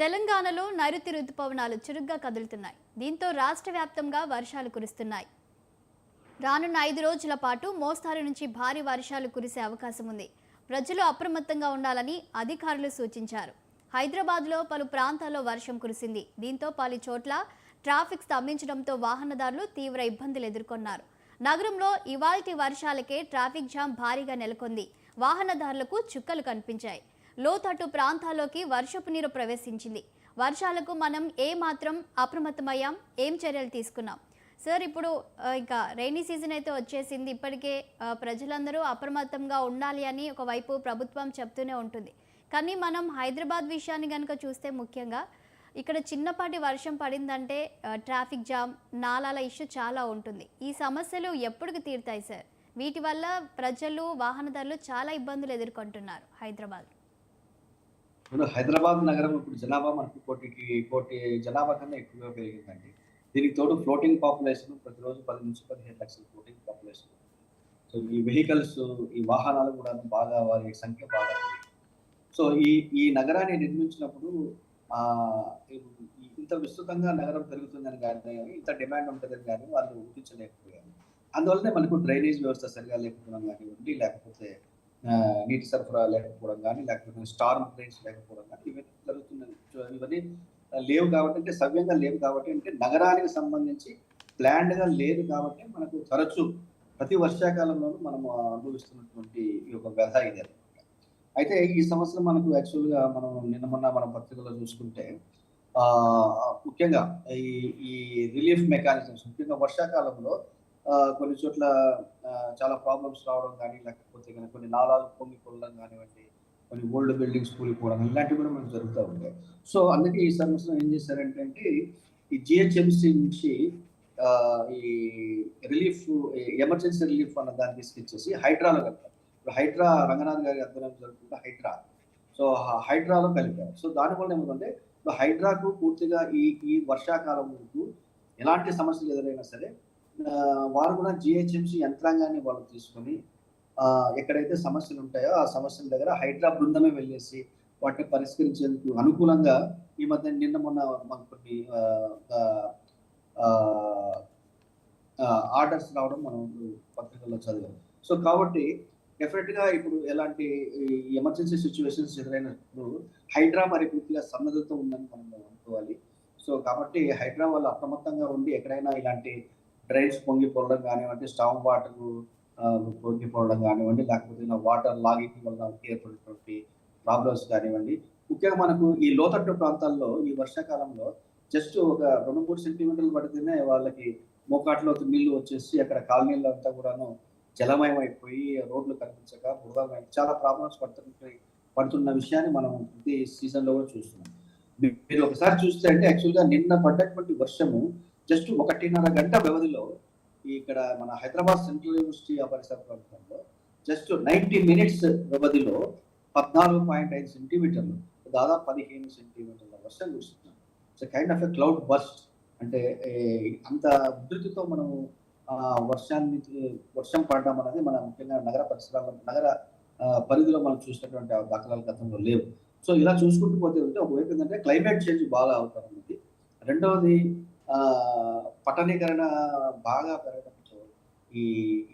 తెలంగాణలో నైరుతి రుతుపవనాలు చురుగ్గా కదులుతున్నాయి. దీంతో రాష్ట్ర వ్యాప్తంగా వర్షాలు కురుస్తున్నాయి. రానున్న ఐదు రోజుల పాటు మోస్తారు నుంచి భారీ వర్షాలు కురిసే అవకాశం ఉంది. ప్రజలు అప్రమత్తంగా ఉండాలని అధికారులు సూచించారు. హైదరాబాద్లో పలు ప్రాంతాల్లో వర్షం కురిసింది. దీంతో పలు చోట్ల ట్రాఫిక్ స్తంభించడంతో వాహనదారులు తీవ్ర ఇబ్బందులు ఎదుర్కొన్నారు. నగరంలో ఇవాల్టి వర్షాలకే ట్రాఫిక్ జామ్ భారీగా నెలకొంది. వాహనదారులకు చుక్కలు కనిపించాయి. లోతట్టు ప్రాంతాల్లోకి వర్షపు నీరు ప్రవేశించింది. వర్షాలకు మనం ఏ మాత్రం అప్రమత్తమయ్యాం? ఏం చర్యలు తీసుకున్నాం? సార్ ఇప్పుడు ఇంకా రైనీ సీజన్ అయితే వచ్చేసింది. ఇప్పటికే ప్రజలందరూ అప్రమత్తంగా ఉండాలి అని ఒకవైపు ప్రభుత్వం చెప్తూనే ఉంటుంది. కానీ మనం హైదరాబాద్ విషయాన్ని కనుక చూస్తే ముఖ్యంగా ఇక్కడ చిన్నపాటి వర్షం పడిందంటే ట్రాఫిక్ జామ్ నాలాల ఇష్యూ చాలా ఉంటుంది. ఈ సమస్యలు ఎప్పటికి తీరుతాయి సార్? వీటి వల్ల ప్రజలు వాహనదారులు చాలా ఇబ్బందులు ఎదుర్కొంటున్నారు హైదరాబాద్. ఇప్పుడు హైదరాబాద్ నగరం ఇప్పుడు జనాభా మనకు కోటికి కోటి జనాభా కన్నా ఎక్కువగా పెరిగిందండి. దీనికి తోడు ఫ్లోటింగ్ పాపులేషన్ ప్రతిరోజు పది నుంచి పదిహేను లక్షల ఫ్లోటింగ్ పాపులేషన్ సో ఈ వెహికల్స్ ఈ వాహనాలు కూడా బాగా వారి సంఖ్య బాగా సో ఈ ఈ నగరాన్ని నిర్మించినప్పుడు ఇంత విస్తృతంగా నగరం పెరుగుతుందని కానీ ఇంత డిమాండ్ ఉంటుందని కానీ వాళ్ళు ఊహించలేకపోయారు. అందువల్లనే మనకు డ్రైనేజ్ వ్యవస్థ సరిగా లేకపోవడం కానివ్వండి లేకపోతే నీటి సరఫరా లేకపోవడం కానీ లేకపోతే స్టార్మ్ డ్రైన్స్ లేకపోవడం కానీ ఇవన్నీ జరుగుతున్నాయి. ఇవన్నీ లేవు కాబట్టి అంటే సవ్యంగా లేవు కాబట్టి అంటే నగరానికి సంబంధించి ప్లాండ్గా లేదు కాబట్టి మనకు తరచూ ప్రతి వర్షాకాలంలోనూ మనం అనుభవిస్తున్నటువంటి ఈ యొక్క వ్యధ ఇది అయితే ఈ సంవత్సరం మనకు యాక్చువల్గా మనం నిన్న మొన్న మన పత్రికలో చూసుకుంటే ముఖ్యంగా ఈ ఈ రిలీఫ్ మెకానిజమ్స్ ముఖ్యంగా వర్షాకాలంలో కొన్ని చోట్ల చాలా ప్రాబ్లమ్స్ రావడం కానీ లేకపోతే కానీ కొన్ని నాలాలు పొంగిపోవడం కానివ్వండి కొన్ని ఓల్డ్ బిల్డింగ్స్ కూలిపోవడం ఇలాంటివి కూడా మనకు జరుగుతూ ఉంటాయి. సో అందుకే ఈ సంవత్సరం ఏం చేశారంటే ఈ జిహెచ్ఎంసి నుంచి ఈ రిలీఫ్ ఎమర్జెన్సీ రిలీఫ్ అన్న దాన్ని తీసుకొచ్చేసి హైడ్రాలో కలిపారు ఇప్పుడు హైడ్రా రంగనాథ్ గారి అధ్వర్యం జరుగుతుంది హైడ్రా. సో హైడ్రాలో కలిపారు. సో దానివల్ల ఏమిటంటే ఇప్పుడు హైడ్రాకు పూర్తిగా ఈ ఈ వర్షాకాలం ముందు ఎలాంటి సమస్యలు ఎదురైనా సరే వారు కూడా జిహెచ్ఎంసి యంత్రాంగాన్ని వాళ్ళు తీసుకొని ఎక్కడైతే సమస్యలు ఉంటాయో ఆ సమస్యల దగ్గర హైడ్రా బృందమే వెళ్ళేసి వాటిని పరిష్కరించేందుకు అనుకూలంగా ఈ మధ్య నిన్న మొన్న మాకు కొన్ని ఆర్డర్స్ రావడం మనం పత్రికల్లో చదివాం. సో కాబట్టి డెఫినెట్గా ఇప్పుడు ఎలాంటి ఎమర్జెన్సీ సిచ్యువేషన్స్ ఎదురైనప్పుడు హైడ్రా మరి పూర్తిగా సన్నద్ధత ఉందని మనం అనుకోవాలి. సో కాబట్టి హైడ్రా వాళ్ళు అప్రమత్తంగా ఉండి ఎక్కడైనా ఇలాంటి డ్రైన్స్ పొంగిపోవడం కానివ్వండి స్టవ్ వాటర్ పొంగిపోవడం కానివ్వండి లేకపోతే ఇలా వాటర్ లాగింగ్ వల్ల ఏర్పడినటువంటి ప్రాబ్లమ్స్ కానివ్వండి. ముఖ్యంగా మనకు ఈ లోతట్టు ప్రాంతాల్లో ఈ వర్షాకాలంలో జస్ట్ ఒక రెండు మూడు సెంటీమీటర్లు పడితేనే వాళ్ళకి మోకాట్లో నీళ్ళు వచ్చేసి అక్కడ కాలనీళ్ళు అంతా కూడాను జలమయం అయిపోయి రోడ్లు కనిపించక బురదమై చాలా ప్రాబ్లమ్స్ పడుతున్నాయి పడుతున్న విషయాన్ని మనం ప్రతి సీజన్లో కూడా చూస్తున్నాం. మీరు ఒకసారి చూస్తే అంటే యాక్చువల్గా నిన్న పడ్డటువంటి వర్షము జస్ట్ ఒకటిన్నర గంట వ్యవధిలో ఇక్కడ మన హైదరాబాద్ సెంట్రల్ యూనివర్సిటీ ఆ పరిసర ప్రాంతంలో జస్ట్ నైన్టీ మినిట్స్ వ్యవధిలో పద్నాలుగు పాయింట్ ఐదు సెంటీమీటర్లు దాదాపు పదిహేను సెంటీమీటర్ల వర్షం కురుస్తున్నాం so kind of a cloud burst అంటే అంత ఉధృతితో మనము వర్షాన్ని వర్షం పడడం అనేది మన ముఖ్యంగా నగర పరిసరాల్లో నగర పరిధిలో మనం చూసినటువంటి దాఖలాల దాఖలాలు గతంలో లేవు. సో ఇలా చూసుకుంటూ పోతే ఉంటే ఒకవైపు ఏంటంటే క్లైమేట్ చేంజ్ బాగా అవుతారు అనేది రెండవది పట్టణీకరణ బాగా పెరగడంతో ఈ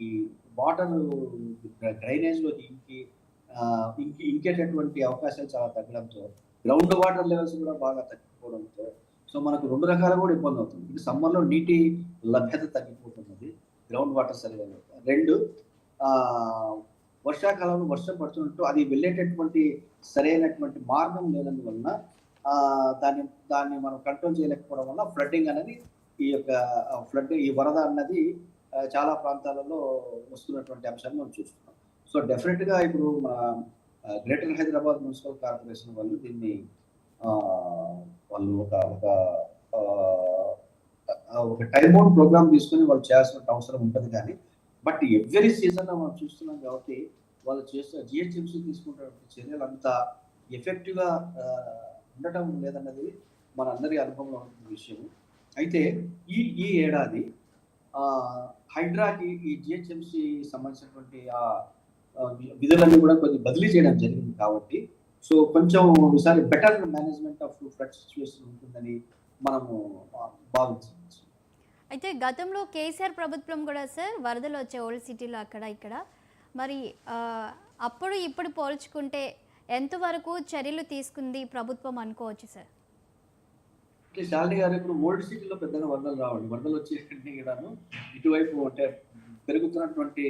ఈ వాటర్ డ్రైనేజ్లో ఇంకి ఇంకి ఇంకేటటువంటి అవకాశాలు చాలా తగ్గడంతో గ్రౌండ్ వాటర్ లెవెల్స్ కూడా బాగా తగ్గిపోవడంతో సో మనకు రెండు రకాలు కూడా ఇబ్బంది అవుతుంది. ఇది సమ్మర్లో నీటి లభ్యత తగ్గిపోతున్నది గ్రౌండ్ వాటర్ సరిగా రెండు వర్షాకాలంలో వర్షం పడుతున్నట్టు అది వెళ్ళేటటువంటి సరైనటువంటి మార్గం లేనందువలన దాన్ని దాన్ని మనం కంట్రోల్ చేయలేకపోవడం వల్ల ఫ్లడ్డింగ్ అనేది ఈ యొక్క ఫ్లడ్ ఈ వరద అన్నది చాలా ప్రాంతాలలో వస్తున్నటువంటి అంశాన్ని మనం చూస్తున్నాం. సో డెఫినెట్గా ఇప్పుడు మన గ్రేటర్ హైదరాబాద్ మున్సిపల్ కార్పొరేషన్ వాళ్ళు దీన్ని వాళ్ళు ఒక ఒక ఒక టైమ్ అవుట్ ప్రోగ్రామ్ తీసుకొని వాళ్ళు చేయాల్సిన అవసరం ఉంటుంది కానీ బట్ ఎవ్రీ సీజన్ మనం చూస్తున్నాం కాబట్టి వాళ్ళు చేస్తున్న జిహెచ్ఎంసీ తీసుకుంటున్న చర్యలు అంత ఎఫెక్టివ్గా ఉండటం లేదన్నది మనందరి అనుభవంలో ఉన్న విషయం. అయితే ఈ ఈ ఏడాది హైడ్రాకి ఈ జిహెచ్ఎంసీ సంబంధించినటువంటి ఆ విధులన్నీ కూడా కొద్ది బదిలీ చేయడం జరిగింది కాబట్టి సో కొంచెం ఈసారి better management of flood situation ఉంటుందని మనము భావించవచ్చు. అయితే గతంలో కేసీఆర్ ప్రభుత్వం కూడా సార్ వరదలు వచ్చే ఓల్డ్ సిటీలో అక్కడ ఇక్కడ. మరి అప్పుడు ఇప్పుడు పోల్చుకుంటే ఎంతవరకు చర్యలు తీసుకుంది ప్రభుత్వం అనుకోవచ్చు సార్? అంటే శాలిని గారు ఇప్పుడు ఓల్డ్ సిటీలో పెద్దగా వరదలు రావండి. వరదలు వచ్చేటన్నీ కూడాను. ఇటువైపు అంటే పెరుగుతున్నటువంటి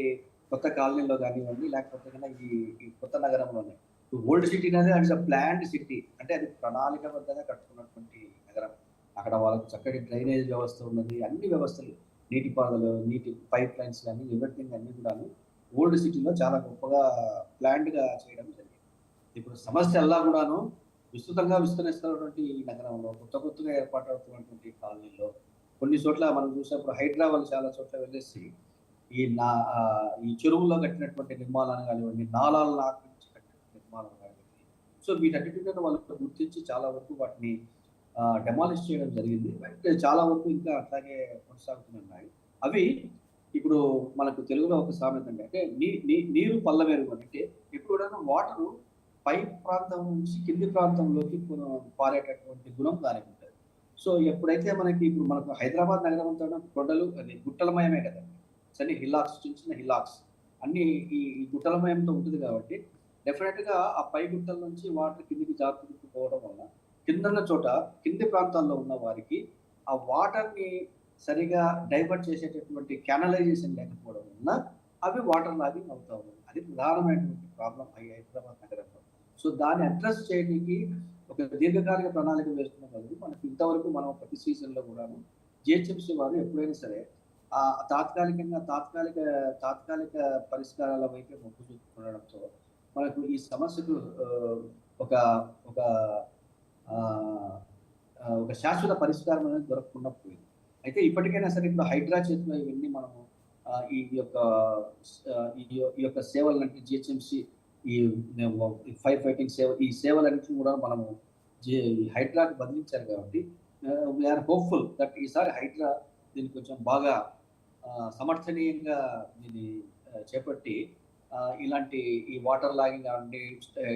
కొత్త కాలనీలో కానివ్వండి లేకపోతే కన్నా ఈ కొత్త నగరంలోనే. ఓల్డ్ సిటీ అనేది అది ప్లాండ్ సిటీ. అంటే అది ప్రణాళికబద్ధంగా కట్టుకున్నటువంటి నగరం. అక్కడ వాళ్ళకి చక్కటి డ్రైనేజ్ వ్యవస్థ ఉన్నది అన్ని వ్యవస్థలు నీటిపారుదల నీటి పైప్ లైన్స్ కానీ ఎవ్రీథింగ్ అన్ని కూడాను ఓల్డ్ సిటీలో చాలా గొప్పగా ప్లాంట్గా చేయడం జరిగింది. ఇప్పుడు సమస్య ఎలా కూడాను విస్తృతంగా విస్తరిస్తున్నటువంటి ఈ నగరంలో కొత్త కొత్తగా ఏర్పాటవుతున్నటువంటి కాలనీలో కొన్ని చోట్ల మనం చూసినప్పుడు హైదరాబాద్ చాలా చోట్ల వెళ్ళేసి ఈ నా ఈ చెరువుల్లో కట్టినటువంటి నిర్మాణాలు కానివ్వండి నాళాలను ఆక్రమించి కట్టినటువంటి నిర్మాణాలు కానివ్వండి. సో వీటన్నిటిని వాళ్ళు గుర్తించి చాలా వరకు వాటిని డెమాలిష్ చేయడం జరిగింది. బట్ చాలా వరకు ఇంకా అట్లాగే కొనసాగుతున్నాయి. అవి ఇప్పుడు మనకు తెలుగులో ఒక సామెత అంటే నీ నీ- నీరు పల్లవేరు అంటే ఎప్పుడు కూడా వాటరు పై ప్రాంతం నుంచి కింది ప్రాంతంలోకి పారేటటువంటి గుణం దానికి ఉంటుంది. సో ఎప్పుడైతే మనకి ఇప్పుడు మనకు హైదరాబాద్ నగరం అంతా కొండలు అది గుట్టలమయమే కదా. సరే హిల్లాక్స్ చిన్న చిన్న హిల్లాక్స్. అన్ని ఈ గుట్టలమయంతో ఉంటుంది కాబట్టి డెఫినెట్గా ఆ పై గుట్టల నుంచి వాటర్ కిందికి జాగ్రత్త పోవడం వల్ల కిందన్న చోట కింది ప్రాంతాల్లో ఉన్న వారికి ఆ వాటర్ని సరిగా డైవర్ట్ చేసేటటువంటి క్యానలైజేషన్ లేకపోవడం వలన అవి వాటర్ లాగింగ్ అవుతా ఉన్నాయి అది ప్రధానమైనటువంటి ప్రాబ్లం అయ్యి హైదరాబాద్ నగరం సో దాన్ని అడ్రస్ చేయడానికి ఒక దీర్ఘకాలిక ప్రణాళిక వేస్తున్న బదులు మనకి ఇంతవరకు మనం ప్రతి సీజన్లో కూడాను జిహెచ్ఎంసీ వారు ఎప్పుడైనా సరే ఆ తాత్కాలికంగా తాత్కాలిక తాత్కాలిక పరిష్కారాల వైపు మొగ్గు చూపుతుండడంతో మనకు ఈ సమస్యకు ఒక ఒక ఒక శాశ్వత పరిష్కారం అనేది దొరకకుండా పోయింది అయితే ఇప్పటికైనా సరే ఇప్పుడు హైడ్రా చేతిలో ఇవన్నీ మనము ఈ యొక్క ఈ ఈ యొక్క సేవలంటే జిహెచ్ఎంసి ఈ ఫైర్ ఫైటింగ్ సేవ ఈ సేవలన్నింటినీ కూడా మనము జే హైడ్రాకి బదిలించారు కాబట్టి వీఆర్ హోప్ఫుల్ దట్ ఈసారి హైడ్రా దీన్ని కొంచెం బాగా సమర్థనీయంగా దీన్ని చేపట్టి ఇలాంటి ఈ వాటర్ లాగింగ్ కానివ్వండి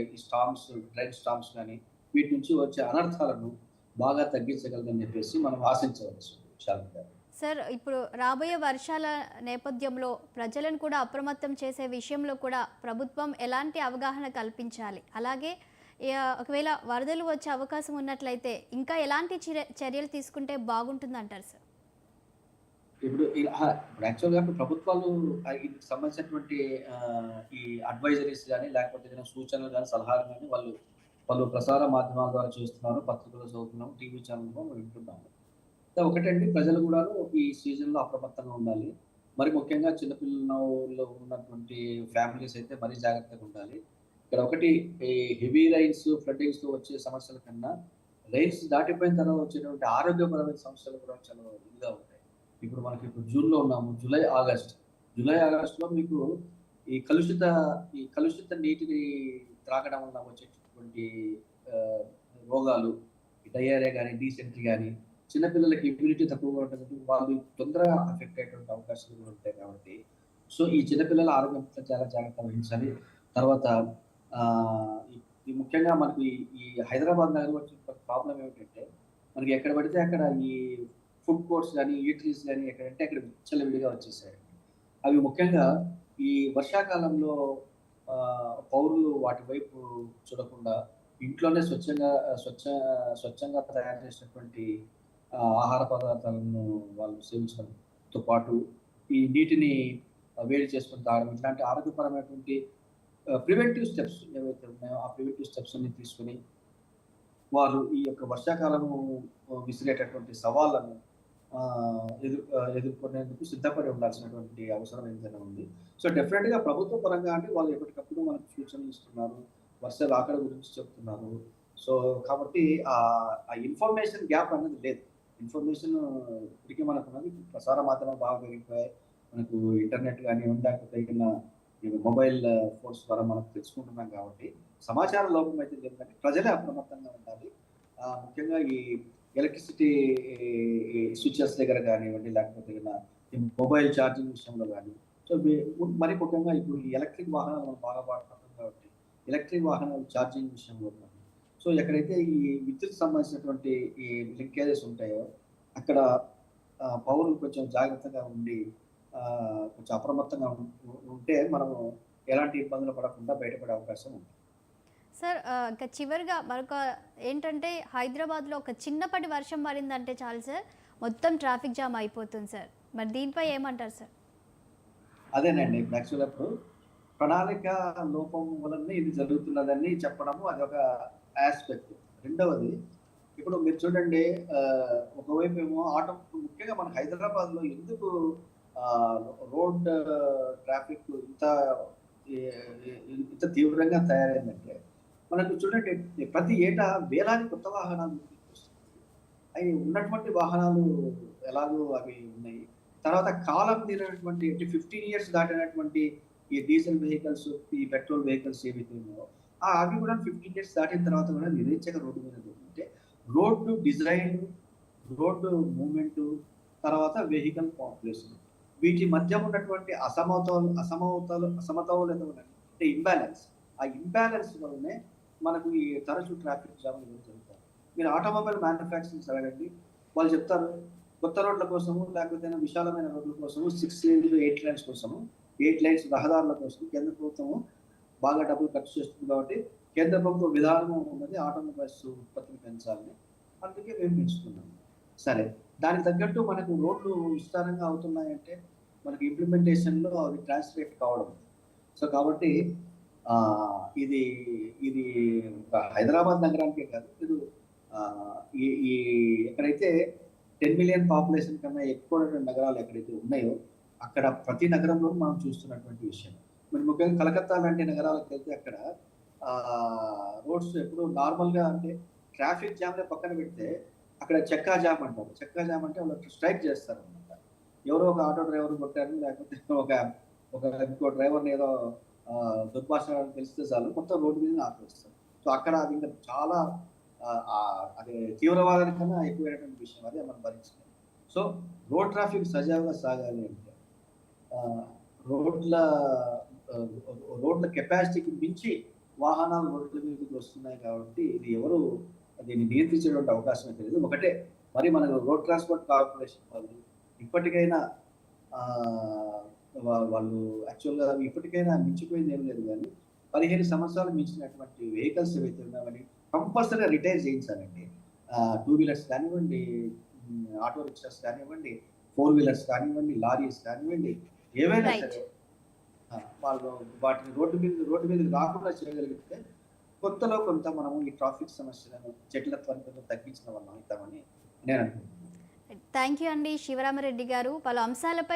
ఈ స్టామ్స్ డ్రైన్ స్టామ్స్ కానీ వీటి నుంచి వచ్చే అనర్థాలను బాగా తగ్గించగలదని చెప్పేసి మనం ఆశించవచ్చు చాలా గారు సార్ ఇప్పుడు రాబోయే వర్షాల నేపథ్యంలో ప్రజలను కూడా అప్రమత్తం చేసే విషయంలో కూడా ప్రభుత్వం ఎలాంటి అవగాహన కల్పించాలి? అలాగే ఒకవేళ వరదలు వచ్చే అవకాశం ఉన్నట్లయితే ఇంకా ఎలాంటి చర్యలు తీసుకుంటే బాగుంటుంది అంటారు సార్? ఇప్పుడు యాక్చువల్గా ఇప్పుడు ప్రభుత్వాలు సంబంధించినటువంటి ఈ అడ్వైజరీస్ కానీ లేకపోతే ఏదైనా సూచనలు కానీ సలహాలు కానీ వాళ్ళు వాళ్ళు ప్రసార మాధ్యమాల ద్వారా చేస్తున్నారు పత్రికలు చదువుతున్నాము టీవీ ఛానల్ వింటున్నాము. ఒకటండి. ప్రజలు కూడా ఈ సీజన్లో అప్రమత్తంగా ఉండాలి. మరి ముఖ్యంగా చిన్నపిల్లల్లో ఉన్నటువంటి ఫ్యామిలీస్ అయితే మరీ జాగ్రత్తగా ఉండాలి. ఇక్కడ ఒకటి ఈ హెవీ రైన్స్ ఫ్లడ్డింగ్స్తో వచ్చే సమస్యల కన్నా రైన్స్ దాటిపోయిన తర్వాత వచ్చేటువంటి ఆరోగ్యపరమైన సమస్యలు కూడా చాలా ఇదిగా ఉంటాయి. ఇప్పుడు మనకి ఇప్పుడు జూన్లో ఉన్నాము జూలై ఆగస్ట్. జూలై ఆగస్ట్లో మీకు ఈ కలుషిత ఈ కలుషిత నీటిని త్రాగడం వల్ల వచ్చేటటువంటి రోగాలు డయేరియా కానీ డీసెంట్రీ కానీ చిన్నపిల్లలకి ఇమ్యూనిటీ తక్కువగా ఉంటుంది వాళ్ళు తొందరగా అఫెక్ట్ అయ్యేటువంటి అవకాశాలు కూడా ఉంటాయి కాబట్టి. సో ఈ చిన్నపిల్లల ఆరోగ్యం పట్ల చాలా జాగ్రత్త వహించాలి. తర్వాత ఈ- ముఖ్యంగా మనకి ఈ- హైదరాబాద్ నగరం వచ్చిన ప్రాబ్లం ఏమిటంటే మనకి ఎక్కడ పడితే అక్కడ ఈ ఫుడ్ కోర్ట్స్ కానీ ఈటరీస్ కానీ ఎక్కడంటే అక్కడ విచ్చలవిడిగా వచ్చేసాయి. అవి ముఖ్యంగా ఈ వర్షాకాలంలో పౌరులు వాటి వైపు చూడకుండా ఇంట్లోనే స్వచ్ఛంగా స్వచ్ఛ స్వచ్ఛంగా తయారు చేసినటువంటి ఆహార పదార్థాలను వాళ్ళు సేవించడంతో పాటు ఈ నీటిని వేడి చేసుకుని తాగడం ఇట్లాంటి ఆరోగ్యపరమైనటువంటి ప్రివెంటివ్ స్టెప్స్ ఏవైతే ఉన్నాయో ఆ ప్రివెంటివ్ స్టెప్స్ అన్ని తీసుకుని వారు ఈ యొక్క వర్షాకాలము విసిరేటటువంటి సవాళ్ళను ఎదుర్ ఎదుర్కొనేందుకు సిద్ధపడి ఉండాల్సినటువంటి అవసరం ఏదైనా ఉంది. సో డెఫినెట్గా ప్రభుత్వ పరంగా అంటే వాళ్ళు ఎప్పటికప్పుడు మనకు సూచనలు ఇస్తున్నారు వర్షాలు రాకడ గురించి చెప్తున్నారు. సో కాబట్టి ఆ ఇన్ఫర్మేషన్ గ్యాప్ అనేది లేదు. ఇన్ఫర్మేషన్ ఇప్పటికీ మనకు ఉన్నది. ప్రసార మాధ్యమం బాగా పెరిగిపోయాయి. మనకు ఇంటర్నెట్ కానీ లేకపోతే ఏదైనా మొబైల్ ఫోన్స్ ద్వారా మనం తెలుసుకుంటున్నాం కాబట్టి సమాచార లోపం అయితే ఏంటంటే ప్రజలే అప్రమత్తంగా ఉండాలి. ముఖ్యంగా ఈ ఎలక్ట్రిసిటీ స్విచెస్ దగ్గర కానివ్వండి లేకపోతే మొబైల్ ఛార్జింగ్ విషయంలో కానీ. సో మరి ముఖ్యంగా ఇప్పుడు ఈ ఎలక్ట్రిక్ వాహనాలు మనం బాగా వాడుతున్నాం కాబట్టి ఎలక్ట్రిక్ వాహనాలు ఛార్జింగ్ విషయంలో సో ఎక్కడైతే ఈ విద్యుత్ సంబంధించినటువంటి ఈ లింకేజెస్ ఉంటాయో అక్కడ పౌరులు కొంచెం జాగ్రత్తగా ఉండి కొంచెం అప్రమత్తంగా ఉంటే మనము ఎలాంటి ఇబ్బందులు పడకుండా బయటపడే అవకాశం ఉంది. సార్ ఇంకా చివరిగా మరొక ఏంటంటే హైదరాబాద్లో ఒక చిన్నపాటి వర్షం పడిందంటే చాలు సార్. మొత్తం ట్రాఫిక్ జామ్ అయిపోతుంది సార్. మరి దీనిపై ఏమంటారు సార్? అదేనండి. ఇప్పుడు యాక్చువల్ అప్పుడు ప్రణాళిక లోపం వలన ఇది జరుగుతున్నదని చెప్పడము అది ఒక ఆస్పెక్ట్ రెండవది ఇప్పుడు మీరు చూడండి ఒకవైపు ఏమో ఆటో ముఖ్యంగా మన హైదరాబాద్లో ఎందుకు రోడ్ ట్రాఫిక్ ఇంత ఇంత తీవ్రంగా తయారైందంటే మనకు చూడండి ప్రతి ఏటా వేలాది కొత్త వాహనాలు అవి ఉన్నటువంటి వాహనాలు ఎలాగో అవి ఉన్నాయి. తర్వాత కాలం తీరినటువంటి అంటే ఫిఫ్టీన్ ఇయర్స్ దాటినటువంటి ఈ డీజిల్ వెహికల్స్ ఈ పెట్రోల్ వెహికల్స్ ఏవైతే ఉన్నాయో ఆ అవి కూడా ఫిఫ్టీన్ ఇయర్స్ దాటిన తర్వాత కూడా నిరీక్షక రోడ్డు మీద ఉంటే రోడ్డు డిజైన్ రోడ్డు మూమెంట్ తర్వాత వెహికల్ పాపులేషన్ వీటి మధ్య ఉన్నటువంటి అసమతౌలు అసమతలు అసమతౌలత అంటే ఇంబ్యాలెన్స్ ఆ ఇంబ్యాలెన్స్ వల్లనే మనకు ఈ తరచు ట్రాఫిక్ జామ్ జరుగుతాయి మీరు ఆటోమొబైల్ మ్యానుఫ్యాక్చరింగ్ అడగండి వాళ్ళు చెప్తారు కొత్త రోడ్ల కోసము లేకపోతే విశాలమైన రోడ్ల కోసము సిక్స్ లేన్లు ఎయిట్ లైన్స్ కోసము ఎయిట్ లైన్స్ రహదారుల కోసం కేంద్ర ప్రభుత్వము బాగా డబ్బులు ఖర్చు చేస్తుంది కాబట్టి కేంద్ర ప్రభుత్వ విధానం ఉన్నది ఆటోమొబైల్స్ ఉత్పత్తిని పెంచాలని అందుకే మేము పెంచుతున్నాం. సరే దానికి తగ్గట్టు మనకు రోడ్లు విస్తారంగా అవుతున్నాయంటే మనకి ఇంప్లిమెంటేషన్లో అవి ట్రాన్స్లేట్ కావడం. సో కాబట్టి ఇది ఇది ఒక హైదరాబాద్ నగరానికే కాదు ఇది ఈ ఈ ఎక్కడైతే టెన్ మిలియన్ పాపులేషన్ కన్నా ఎక్కువ నగరాలు ఎక్కడైతే ఉన్నాయో అక్కడ ప్రతి నగరంలో మనం చూస్తున్నటువంటి విషయం. మరి ముఖ్యంగా కలకత్తా లాంటి నగరాలకు వెళ్తే అక్కడ రోడ్స్ ఎప్పుడు నార్మల్గా అంటే ట్రాఫిక్ జామ్ పక్కన పెడితే అక్కడ చెక్కా జామ్ అంటారు. చెక్కా జామ్ అంటే వాళ్ళు స్ట్రైక్ చేస్తారు అనమాట ఎవరో ఒక ఆటో డ్రైవర్ కొట్టారు లేకపోతే ఒక ఒక ఇంకో డ్రైవర్ని ఏదో దుర్భాషణ తెలిస్తే చాలు మొత్తం రోడ్డు మీద ఆపేస్తారు. సో అక్కడ అది ఇంకా చాలా అది తీవ్రవాదానికి కన్నా ఎక్కువైనటువంటి విషయం అది మనం భరించలేము సో రోడ్ ట్రాఫిక్ సజావుగా సాగాలి అంటే రోడ్ల రోడ్ల కెపాసిటీకి మించి వాహనాలు రోడ్ల మీదకి వస్తున్నాయి కాబట్టి ఇది ఎవరు దీన్ని నియంత్రించేటువంటి అవకాశం తెలియదు ఒకటే మరి మన రోడ్ ట్రాన్స్పోర్ట్ కార్పొరేషన్ వాళ్ళు ఇప్పటికైనా వాళ్ళు యాక్చువల్గా ఇప్పటికైనా మించిపోయింది ఏం లేదు కానీ పదిహేను సంవత్సరాలు మించినటువంటి వెహికల్స్ ఏవైతే ఉన్నాయని కంపల్సరీగా రిటైర్ చేయించాలండి టూ వీలర్స్ కానివ్వండి ఆటో రిక్షాస్ కానివ్వండి ఫోర్ వీలర్స్ కానివ్వండి లారీస్ కానివ్వండి ఏవైనా. సరే వాళ్ళు వాటిని రోడ్డు మీద రోడ్డు మీద రాకుండా చేయగలిగితే కొత్తలో కొంత మనము ఈ ట్రాఫిక్ సమస్యలను జటిలత్వాన్ని కొంచెం తగ్గించిన వాళ్ళం అవుతామని నేను అనుకుంటున్నాను. థ్యాంక్ యూ అండి శివరామరెడ్డి గారు. పలు అంశాలపై